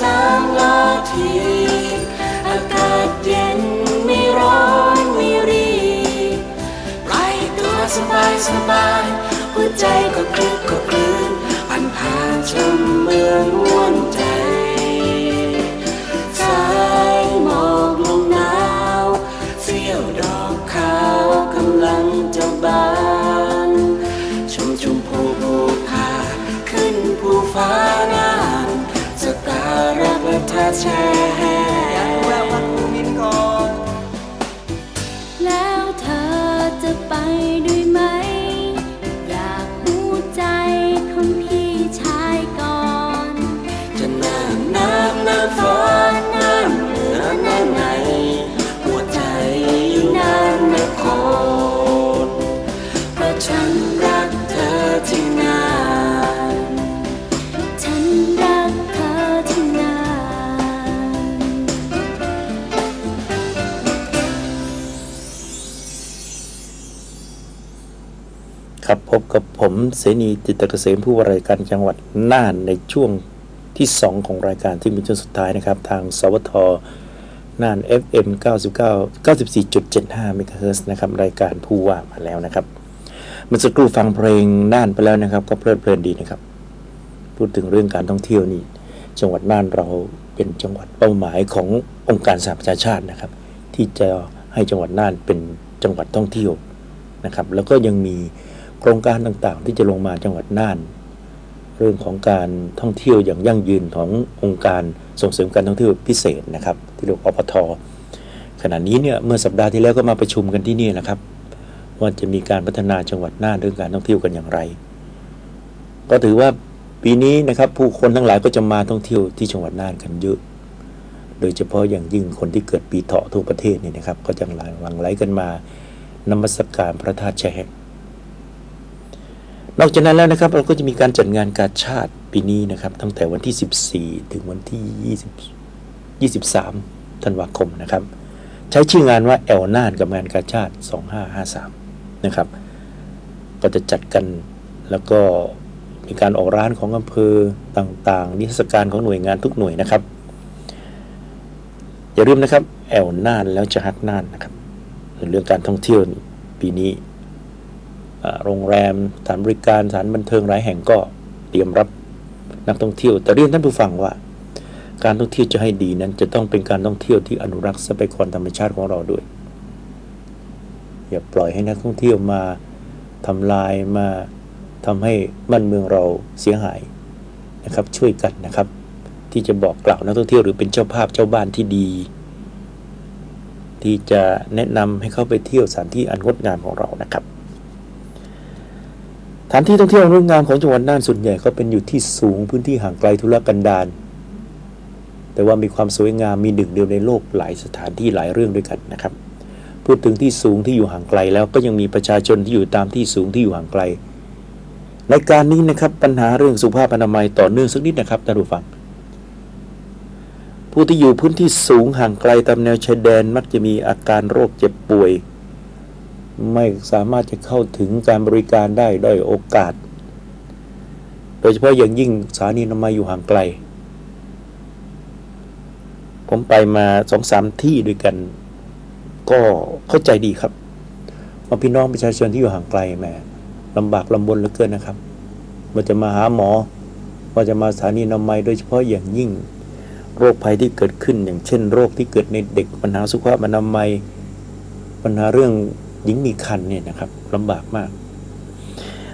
สามนาทีอากาศเย็นไม่ร้อนไม่รีไรตัวสบายสบายหัวใจก็คลึกก็ะพร ครับพบกับผมเสนีจิตเกษมผู้วาราชการจังหวัดน่านในช่วงที่ 2 ของรายการที่มีจนสุดท้ายนะครับ ทางสวทน่าน FM 99 94.75เมกะเฮิรตซ์นะครับ รายการผู้ว่ามาแล้วนะครับเมื่อสักครู่ฟังเพลงน่านไปแล้วนะครับ ก็เพลิดเพลินดีนะครับ พูดถึงเรื่องการท่องเที่ยวนี่จังหวัดน่านเราเป็นจังหวัดเป้าหมายขององค์การสหประชาชาตินะครับ ที่จะให้จังหวัดน่านเป็นจังหวัดท่องเที่ยวนะครับ แล้วก็ยังมี โครงการต่างๆ ที่จะลงมาจังหวัดน่าน เรื่องของการท่องเที่ยวอย่างยั่งยืนขององค์การส่งเสริมการท่องเที่ยวพิเศษนะครับ ที่เรียกว่อปทขณะนี้เนี่ยเมื่อสัปดาห์ที่แล้วก็มาประชุมกันที่นี่นะครับ ว่าจะมีการพัฒนาจังหวัดน่านเรื่องการท่องเที่ยวกันอย่างไร ก็ถือว่าปีนี้นะครับผู้คนทั้งหลายก็จะมาท่องเที่ยวที่จังหวัดน่านกันเยอะ โดยเฉพาะอย่างยิ่งคนที่เกิดปีเถาะทั่วประเทศนี่นะครับ ก็จะหลั่งไหลกันมา นมัสการพระธาตุแช่แห้ง นอกจากนั้นแล้วนะครับเราก็จะมีการจัดงานกาชาติปีนี้นะครับ ตั้งแต่วันที่ 14 ถึงวันที่ 20 23ธันวาคมนะครับ ใช้ชื่องานว่าแอลน่านกับงานกาชาติ 2553 นะครับ ก็จะจัดกันแล้วก็มีการออกร้านของอำเภอต่างๆ นิทรรศการของหน่วยงานทุกหน่วยนะครับ อย่าลืมนะครับแอลน่านแล้วจะฮักน่านนะครับเรื่องการท่องเที่ยวปีนี้ โรงแรมสถานบริการสถานบันเทิงหลายแห่งก็เตรียมรับนักท่องเที่ยว แต่เรียนท่านผู้ฟังว่า การท่องเที่ยวจะให้ดีนั้น จะต้องเป็นการท่องเที่ยวที่อนุรักษ์ทรัพยากรธรรมชาติของเราด้วย อย่าปล่อยให้นักท่องเที่ยวมาทำลายมาทำให้บ้านเมืองเราเสียหายนะครับช่วยกันนะครับ ที่จะบอกกล่าวนักท่องเที่ยวหรือเป็นเจ้าภาพเจ้าบ้านที่ดี ที่จะแนะนำให้เข้าไปเที่ยวสถานที่อันงดงามของเรานะครับ สถานที่ท่องเที่ยวอันงงามของจังหวัดน่านส่วนใหญ่ก็เป็นอยู่ที่สูงพื้นที่ห่างไกลธุรกันดารแต่ว่ามีความสวยงามมีหนึ่งเดียวในโลกหลายสถานที่หลายเรื่องด้วยกันนะครับ พูดถึงที่สูงที่อยู่ห่างไกลแล้วก็ยังมีประชาชนที่อยู่ตามที่สูงที่อยู่ห่างไกล ในการนี้นะครับปัญหาเรื่องสุขภาพอนามัยต่อเนื่องสักนิดนะครับท่านผู้ฟัง ผู้ที่อยู่พื้นที่สูงห่างไกลตามแนวชายแดนมักจะมีอาการโรคเจ็บป่วย ไม่สามารถจะเข้าถึงการบริการได้ด้อยโอกาส โดยเฉพาะอย่างยิ่งสถานีนามัยอยู่ห่างไกล ผมไปมาสองสามที่ด้วยกัน ก็เข้าใจดีครับว่าพี่น้องประชาชนที่อยู่ห่างไกลแหมลำบากลำบนเหลือเกินนะครับว่าจะมาหาหมอว่าจะมาสถานีนามัยโดยเฉพาะอย่างยิ่ง โรคภัยที่เกิดขึ้นอย่างเช่น โรคที่เกิดในเด็กปัญหาสุขภาพอนามัยปัญหาเรื่อง หญิงมีคันเนี่ยนะครับลำบากมาก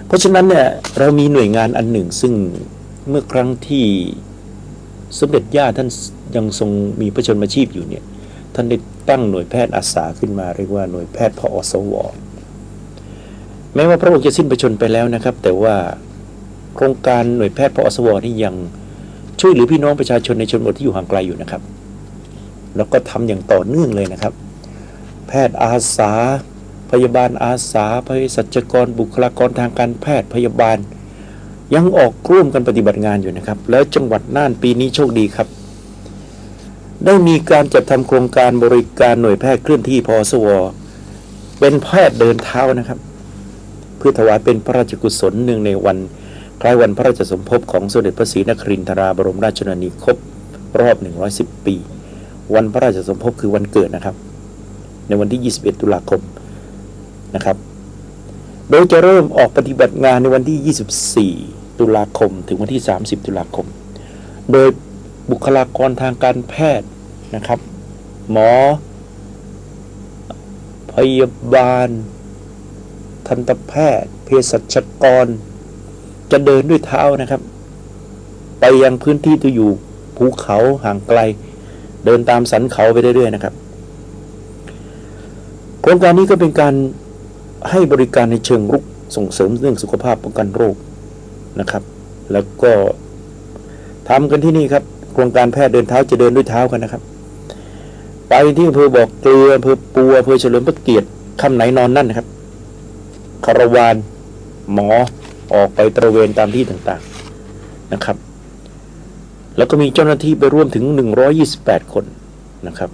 เพราะฉะนั้นเนี่ยเรามีหน่วยงานอันหนึ่งซึ่งเมื่อครั้งที่สมเด็จย่าท่านยังทรงมีพระชนมาชีพอยู่เนี่ยท่านได้ตั้งหน่วยแพทย์อาสาขึ้นมาเรียกว่าหน่วยแพทย์พออสวแม้ว่าพระองค์จะสิ้นพระชนไปแล้วนะครับ แต่ว่าโครงการหน่วยแพทย์พออสวนี่ยังช่วยเหลือพี่น้องประชาชนในชนบทที่อยู่ห่างไกลอยู่นะครับ แล้วก็ทำอย่างต่อเนื่องเลยนะครับ แพทย์อาสา พยาบาลอาสาเภสัชกรบุคลากรทางการแพทย์พยาบาล ยังออกร่วมกันปฏิบัติงานอยู่นะครับ แล้วจังหวัดน่านปีนี้โชคดีครับ ได้มีการจัดทำโครงการบริการหน่วยแพทย์เคลื่อนที่พอสวเป็นแพทย์เดินเท้านะครับ เพื่อถวายเป็นพระราชกุศลหนึ่งในวันคล้ายวันพระราชสมภพของสมเด็จพระศรีนครินทราบรมราชชนนีครบรอบ 110 ปี วันพระราชสมภพคือวันเกิดนะครับ ในวันที่ 21 ตุลาคม นะครับ โดยจะเริ่มออกปฏิบัติงานในวันที่ 24 ตุลาคม ถึงวันที่ 30 ตุลาคม โดยบุคลากรทางการแพทย์นะครับ หมอ พยาบาล ทันตแพทย์ เภสัชกร จะเดินด้วยเท้านะครับ ไปยังพื้นที่ที่อยู่ภูเขาห่างไกล เดินตามสันเขาไปเรื่อยๆนะครับโครงการนี้ก็เป็นการ ให้บริการในเชิงรุกส่งเสริมเรื่องสุขภาพป้องกันโรคนะครับ แล้วก็ทำกันที่นี่ครับโครงการแพทย์เดินเท้าจะเดินด้วยเท้ากันนะครับ ไปที่อำเภอบอกเกลืออำเภอปัวอำเภอเฉลิมพระเกียรติคำไหนนอนนั่นนะครับคารวานหมอออกไปตระเวนตามที่ต่างๆนะครับ แล้วก็มีเจ้าหน้าที่ไปร่วมถึง 128 คนนะครับ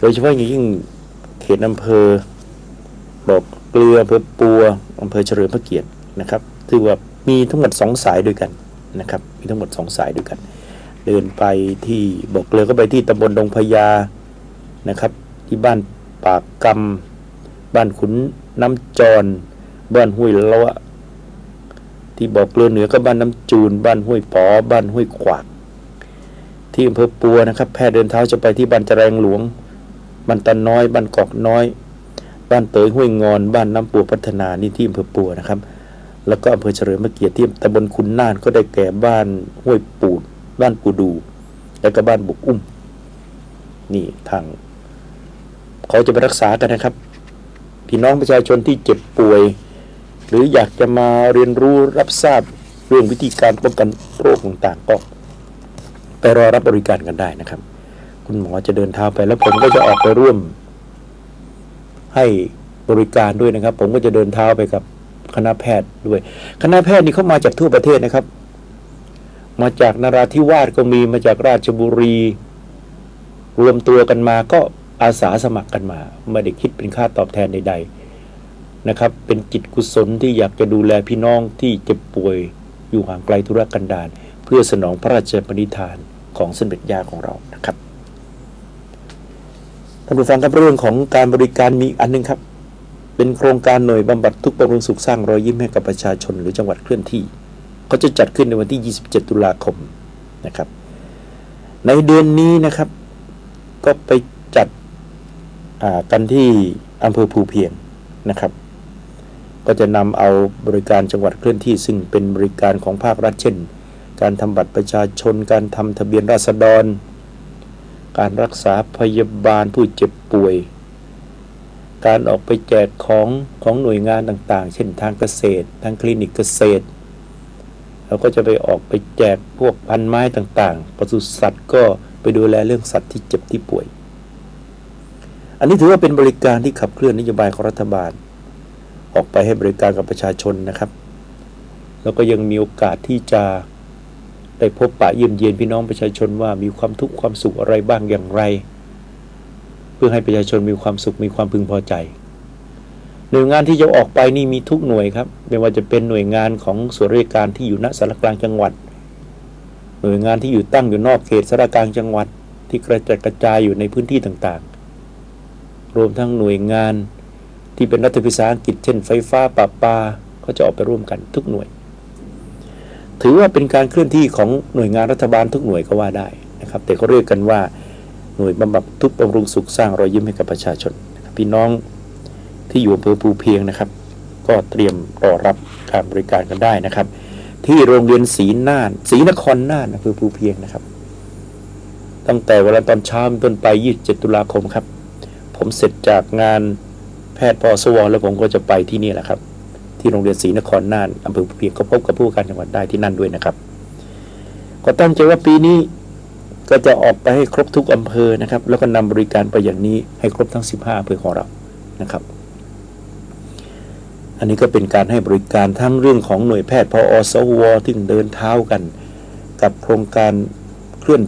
โดยเฉพาะอย่างยิ่งเขตอำเภอ บอกเกลืออำเภอปัวอำเภอเฉลิมพระเกียรตินะครับถือว่ามีทั้งหมดสองสายด้วยกันนะครับ มีทั้งหมดสองสายด้วยกัน เดินไปที่บอกเกลือก็ไปที่ตำบลดงพญานะครับ ที่บ้านปากกำบ้านขุนน้ำจร บ้านห้วยละวะที่บอกเกลือเหนือก็บ้านน้ำจูน บ้านห้วยปอ บ้านห้วยขวากที่อำเภอปัวนะครับ แพทย์เดินเท้าจะไปที่บ้านจแรงหลวงบ้านตันน้อย บ้านกอกน้อย บ้านเตยห้วยงอน บ้านน้ำปัวพัฒนานี่ที่อำเภอปัวนะครับ แล้วก็อำเภอเฉลิมพระเกียรติที่ตำบลคุณน่านก็ได้แก่บ้านห้วยปูด บ้านปูดู แล้วก็บ้านบุกอุ้ม นี่ทางเขาจะไปรักษากันนะครับ พี่น้องประชาชนที่เจ็บป่วย หรืออยากจะมาเรียนรู้รับทราบเรื่องวิธีการป้องกันโรคต่างๆ ก็ไปรอรับบริการกันได้นะครับ คุณหมอจะเดินเท้าไปแล้วผมก็จะออกไปร่วม ให้บริการด้วยนะครับ ผมก็จะเดินเท้าไปกับคณะแพทย์ด้วย คณะแพทย์นี่เขามาจากทั่วประเทศนะครับ มาจากนราธิวาสก็มีมาจากราชบุรี รวมตัวกันมาก็อาสาสมัครกันมาไม่ได้คิดเป็นค่าตอบแทนใด ๆนะครับ เป็นจิตกุศลที่อยากจะดูแลพี่น้องที่เจ็บป่วยอยู่ห่างไกลธุรกันดารเพื่อสนองพระราชปณิธานของสมเด็จย่าของเรานะครับ ท่านผู้ฟังครับเรื่องของการบริการมีอันหนึงครับ เป็นโครงการหน่วยบำบัดทุกข์บำรุงสุขสร้างรอยยิ้มให้กับประชาชนหรือจังหวัดเคลื่อนที่เขาจะจัดขึ้นในวันที่ 27 ตุลาคมนะครับ ในเดือนนี้นะครับ ก็ไปจัดกันที่อำเภอภูเพียงนะครับ ก็จะนำเอาบริการจังหวัดเคลื่อนที่ ซึ่งเป็นบริการของภาครัฐเช่น การทำบัตรประชาชน การทำทะเบียนราษฎร การรักษาพยาบาลผู้เจ็บป่วย การออกไปแจกของของหน่วยงานต่างๆ เช่นทางเกษตร ทางคลินิกเกษตร เราก็จะไปออกไปแจกพวกพันไม้ต่างๆปศุสัตว์ก็ไปดูแลเรื่องสัตว์ที่เจ็บที่ป่วย อันนี้ถือว่าเป็นบริการที่ขับเคลื่อนนโยบายของรัฐบาล ออกไปให้บริการกับประชาชนนะครับ แล้วก็ยังมีโอกาสที่จะ ได้พบปะเยี่ยมเยียนพี่น้องประชาชนว่ามีความทุกข์ความสุขอะไรบ้างอย่างไร เพื่อให้ประชาชนมีความสุขมีความพึงพอใจหน่วยงานที่จะออกไปนี่มีทุกหน่วยครับ ไม่ว่าจะเป็นหน่วยงานของส่วนราชการที่อยู่ณสารกลางจังหวัด หน่วยงานที่อยู่ตั้งอยู่นอกเขตสารกลางจังหวัด ที่กระจัดกระจายอยู่ในพื้นที่ต่างๆ รวมทั้งหน่วยงานที่เป็นรัฐวิสาหกิจเช่นไฟฟ้าประปาก็จะออกไปร่วมกันทุกหน่วย ถือว่าเป็นการเคลื่อนที่ของหน่วยงานรัฐบาลทุกหน่วยก็ว่าได้นะครับ แต่เขาเรียกกันว่าหน่วยบำบัดทุกข์บำรุงสุขสร้างรอยยิ้มให้กับประชาชนพี่น้องที่อยู่อำเภอภูเพียงนะครับ ก็เตรียมรอรับการบริการกันได้นะครับ ที่โรงเรียนศรีน่านศรีนครน่านอำเภอภูเพียงนะครับ ตั้งแต่เวลาตอนเช้าเป็นต้นไป 27 ตุลาคมครับ ผมเสร็จจากงานแพทย์พอสวแล้วผมก็จะไปที่นี่แหละครับ ที่โรงเรียนศรีนครน่านอำเภอภูเพียงก็พบกับผู้การจังหวัดได้ที่นั่นด้วยนะครับ ก็ตั้งใจว่าปีนี้ก็จะออกไปให้ครบทุกอำเภอนะครับ แล้วก็นำบริการไปอย่างนี้ให้ครบทั้ง 15อำเภอของเรานะครับ อันนี้ก็เป็นการให้บริการทั้งเรื่องของหน่วยแพทย์พออสวที่เดินเท้ากัน กับโครงการเคลื่อน